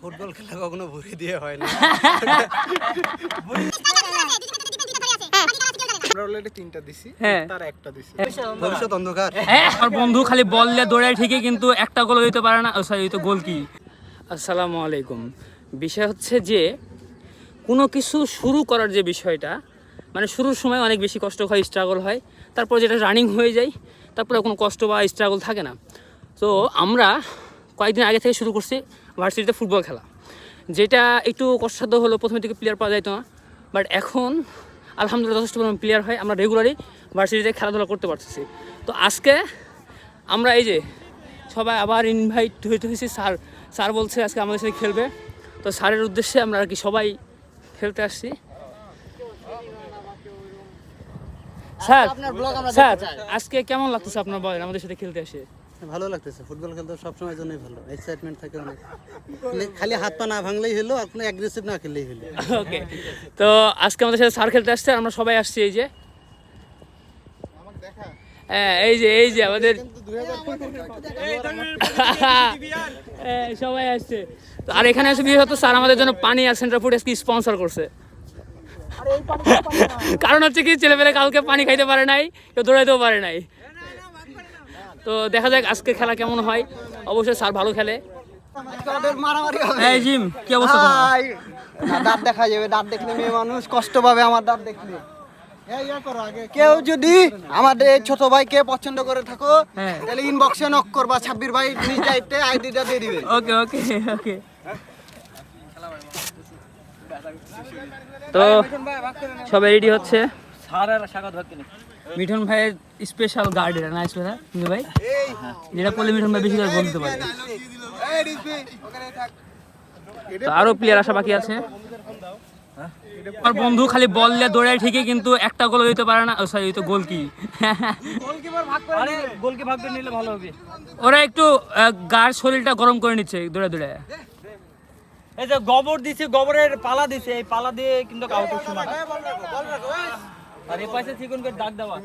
Football খেলা কখনো ভরে দিয়ে হয় না। আমরা অলরেডি তিনটা দিছি হ্যাঁ। তার একটা দিছি। ভবিষ্যৎ অন্ধকার। হ্যাঁ বন্ধু খালি বল দিয়ে দৌড়ায় ঠিকই কিন্তু একটা গোল দিতে পারে না। সরি তো গোল কি? আসসালামু আলাইকুম। বিষয় হচ্ছে যে কোনো কিছু শুরু করার যে বিষয়টা মানে শুরুর সময় অনেক বেশি কষ্ট হয় স্ট্রাগল হয়। তারপর যেটা রানিং হয়ে যায় তারপরে কোনো কষ্ট বা স্ট্রাগল থাকে না। তো আমরা কয়েকদিন আগে থেকে শুরু করছি ভার্সিটিতে ফুটবল খেলা। যেটা একটু কষ্টসাধ্য হলো প্রথমে থেকে প্লেয়ার পাওয়া যাইতো না। বাট এখন আলহামদুলিল্লাহ যথেষ্ট পরিমাণ প্লেয়ার হয় আমরা রেগুলারই ভার্সিটিতে খেলাধুলা করতে পারতেছি। তো আজকে আমরা এই যে সবাই আবার ইনভাইট হইতে হয়েছি স্যার স্যার বলছে আজকে আমাদের সাথে খেলবে। তো স্যারের উদ্দেশ্যে আমরা আর কি সবাই খেলতে আসছি। স্যার স্যার আজকে কেমন লাগতেছে আপনার বলেন আমাদের সাথে খেলতে আসে? ভালো লাগতেছে। ফুটবল খেলতে সবসময় জন্যই ভালো। এক্সাইটমেন্ট থাকে অনেক। খালি- খালি হাত পা না ভাঙলেই হলো আর কোনো অ্যাগ্রেসিভ না খেললেই হলো। ওকে তো আজকে আমাদের সাথে স্যার খেলতে আসছে আমরা সবাই আসছি এই যে। হ্যাঁ এই যে এই যে আমাদের হ্যাঁ, সবাই আসছে। তো আর এখানে এসে বিশেষত স্যার আমাদের জন্য পানি আর সেন্টার ফুড স্পন্সর করছে। কারণ হচ্ছে কি ছেলেপেলে কালকে পানি খাইতে পারে নাই কেউ দৌড়াইতেও পারে নাই। তো দেখা যাক আজকে খেলা কেমন হয়। অবশ্যই স্যার ভালো খেলে। মারামারি হবে এই জিম কি অবস্থা ভাই, দাঁত দেখা যাবে দাঁত দেখলে মেয়ে মানুষ কষ্ট পাবে আমার দাঁত দেখলে। কেউ যদি আমাদের এই ছোট ভাইকে পছন্দ করে থাকো হ্যাঁ। তাহলে ইনবক্সে নক করবা ছাব্বির ভাই নিজ দায়িত্বে আইডিটা দিয়ে দিবে। ওকে ওকে ওকে। তো সবাই রেডি হচ্ছে? মিঠুন ভাইয়ের স্পেশাল গার্ড এটা নাইস কথা কিন্তু ভাই? যেটা করলে মিঠুন ভাই বেশি করে বলতে পারে। আরও প্লেয়ার আসা বাকি আছে। বন্ধু খালি বল দৌড়ায় ঠিকই কিন্তু একটা গোল দিতে পারে না। সরি তো গোল কি ওরা একটু গার শরীরটা গরম করে নিচ্ছে দৌড়ে দৌড়ে এই যে গোবর দিছে, গোবরের পালা দিছে, এই পালা দিয়ে কিন্তু আউটের সময় আর এই পাশে চিকন করে দাগ দেওয়া।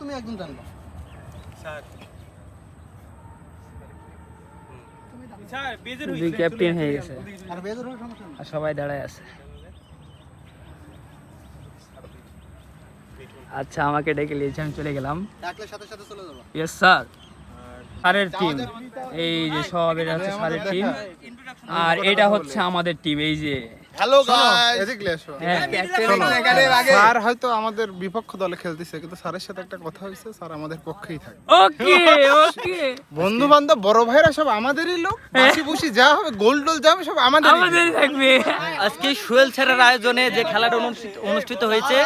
তুমি একদম জানবা। দুই ক্যাপ্টেন হয়ে গেছে। আর সবাই দাঁড়ায় আছে। আচ্ছা আমাকে ডেকে নিয়েছে আমি চলে গেলাম। ডাকলে সাথে সাথে চলে যাব। ইয়েস স্যার স্যারের টিম এই যে সব এটা হচ্ছে সারের টিম আর এটা হচ্ছে আমাদের টিম এই যে হ্যালো গাইস এদিকে এসো হ্যাঁ স্যার হয়তো আমাদের বিপক্ষ দলে খেলতেছে কিন্তু স্যারের সাথে একটা কথা হয়েছে স্যার আমাদের পক্ষেই থাকে। ওকে ওকে বন্ধু বান্ধব বড় ভাইরা সব আমাদেরই লোক। বাসি বুসি যা হবে গোল টোল যা হবে সব আমাদের আমাদের থাকবে। আজকে সুয়েল স্যারের আয়োজনে যে খেলাটা অনুষ্ঠিত হয়েছে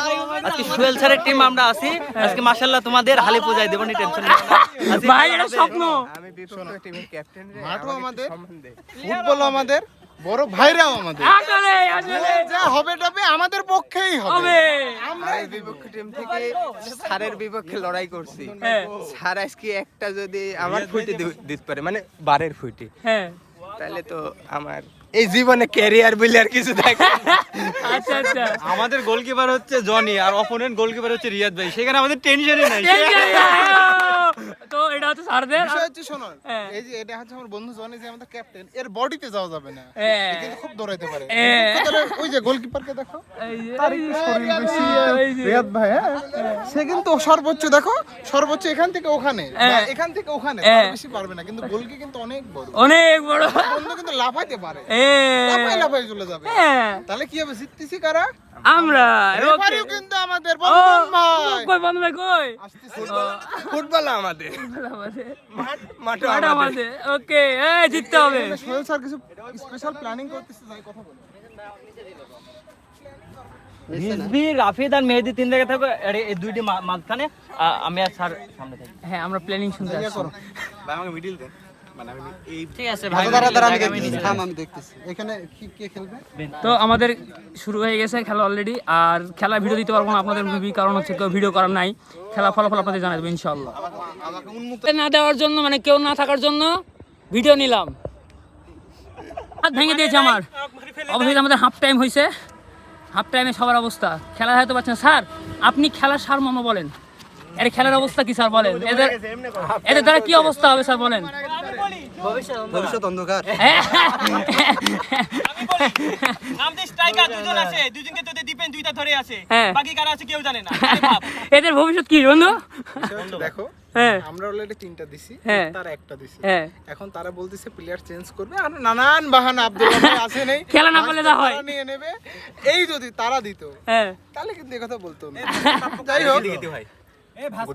আজকে সুয়েল স্যারের টিম আমরা আছি। আজকে মাশাআল্লাহ তোমাদের হালি পূজায় দেবো নি টেনশন ভাই এটা স্বপ্ন। মাঠও আমাদের ফুটবল আমাদের। বড় ভাইরাও আমাদের। আসলে আসলে। যা হবে টবে আমাদের পক্ষেই হবে। হবে। এই বিপক্ষ টিম থেকে স্যারের বিপক্ষে লড়াই করছি। হ্যাঁ। স্যার আজকে একটা যদি আমার ফুটে দিতে পারে মানে বারের ফুটে। হ্যাঁ। তাহলে তো আমার এই জীবনে ক্যারিয়ার বলে আর কিছু থাকে আচ্ছা আচ্ছা। আমাদের গোলকিপার হচ্ছে জনি আর অপোনেন্ট গোলকিপার হচ্ছে রিয়াদ ভাই। সেখানে আমাদের টেনশনই নাই। তো এটা হচ্ছে স্যারদের বিষয় হচ্ছে শোনো হ্যাঁ। এই যে এটা হচ্ছে আমার বন্ধু জনি যে আমাদের ক্যাপ্টেন এর বডিতে যাওয়া যাবে না হ্যাঁ। কিন্তু খুব দৌড়াইতে পারে হ্যাঁ। ওই যে গোলকিপারকে দেখো। রিয়াদ ভাই হ্যাঁ সে কিন্তু সর্বোচ্চ দেখো সর্বোচ্চ এখান থেকে ওখানে। এখান থেকে ওখানে। বেশি পারবে না কিন্তু গোলকি কিন্তু অনেক বড় অনেক বড় বন্ধু কিন্তু লাফাইতে পারে লাফাই লাফাই চলে যাবে তাহলে কি হবে জিততেছি কারা আমরা কিন্তু আমাদের বন্ধন ভাই। কই বন্ধ ভাই কই? ফুটবল আমাদের। আমাদের। মাঠও আমাদের। আমাদের ওকে এই জিততে হবে। সোহেল স্যার কিছু স্পেশাল প্ল্যানিং করতেছে যাই কথা বলে রাফিদ আর মেহেদি তিন জায়গায় থাকবে। আর এই দুইটি মাঝখানে আমি আর স্যার সামনে থাকি। হ্যাঁ আমরা প্ল্যানিং শুনতে আসছি। দাঁড়া আমি দেখতেছি থাম আমি দেখতেছি। এখানে কি কে খেলবে? তো আমাদের শুরু হয়ে গেছে খেলা অলরেডি আর খেলা ভিডিও দিতে পারব না আপনাদের মেবি কারণ হচ্ছে কেউ ভিডিও করার নাই। খেলা ফলাফল আপনাদের জানাই দেবো ইনশাল্লাহ না দেওয়ার জন্য মানে কেউ না থাকার জন্য ভিডিও নিলাম। হাত ভেঙে দিয়েছে আমার। অবশ্যই আমাদের হাফ টাইম হয়েছে। হাফ টাইমে সবার অবস্থা। খেলা হয়তো পারছেন স্যার আপনি খেলার সারমর্ম বলেন। এর খেলার অবস্থা কি স্যার বলেন? এদের এদের দ্বারা কি অবস্থা হবে স্যার বলেন? ভবিষ্যৎ অন্ধকার। আমাদের স্ট্রাইকার দুজন আছে দুজনকে তো ডিফেন্স দুইটা ধরে আছে। হ্যাঁ। বাকি কারা আছে কেউ জানে না। এদের ভবিষ্যৎ কি বন্ধু? দেখো হ্যাঁ। আমরা অলরেডি তিনটা দিছি হ্যাঁ। তারা একটা দিছি। হ্যাঁ। এখন তারা বলতেছে প্লেয়ার চেঞ্জ করবে আর নানান বাহানা আব্দুল্লাহ ভাই আছে নেই। খেলা না যা হয়। নিয়ে নেবে। এই যদি তারা দিত হ্যাঁ। তাহলে কিন্তু এই কথা বলতো না। যাই হোক।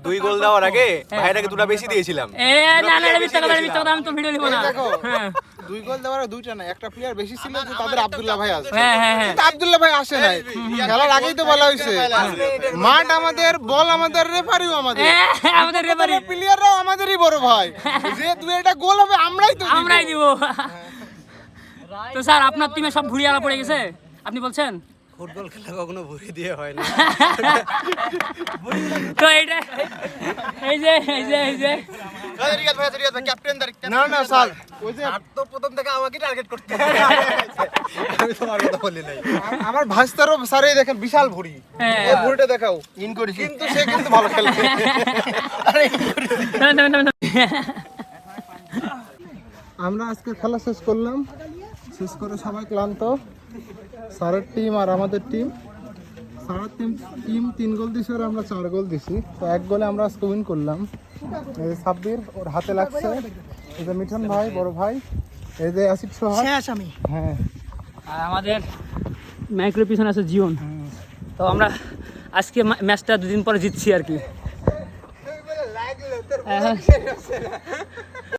দুই গোল দেওয়ার আগে ভাইটাকে দুটো বেশি দিয়েছিলাম। এ না না এটা মিথ্যা কথা এটা মিথ্যা কথা আমি তো ভিডিও নিব না। দুই গোল দেওয়ার দুইটা না একটা প্লেয়ার বেশি ছিল যে তাদের আব্দুল্লাহ ভাই আছে। হ্যাঁ হ্যাঁ হ্যাঁ। আব্দুল্লাহ ভাই আসে নাই। খেলার আগেই তো বলা হয়েছে মাঠ আমাদের বল আমাদের রেফারিও আমাদের। আমাদের রেফারি প্লেয়াররাও আমাদেরই বড় ভাই। যে দুই একটা গোল হবে আমরাই তো আমরাই দিব। তো স্যার আপনার টিমে সব ঘুরিয়ে ভুড়িয়ালা পড়ে গেছে? আপনি বলছেন? ফুটবল খেলা কখনো ভরে দিয়ে হয় না। তো এইটা এই যে এই যে এই যে। না না স্যার ওই যে তো প্রথম থেকে আমাকে টার্গেট করতে আমি তোমার কথা বলি নাই। আমার ভাস্তারও স্যার এই দেখেন বিশাল ভুড়ি। হ্যাঁ। এই ভুড়িটা দেখাও। ইন করেছি। কিন্তু সে কিন্তু ভালো খেলে না, না, না, না। আমরা আজকে খেলা শেষ করলাম। শেষ করে সবাই ক্লান্ত। স্যারের টিম আর আমাদের টিম স্যারের টিম টিম তিন গোল দিছে আর আমরা চার গোল দিছি। তো এক গোলে আমরা আজকে উইন করলাম। এই যে সাব্বির ওর হাতে লাগছে। এই যে মিঠন ভাই বড় ভাই এই যে আসিফ সোহাগ হ্যাঁ। আর আমাদের মাইক্রোর পিছনে আছে জীবন তো আমরা আজকে ম্যাচটা দুদিন পরে জিতছি আর কি।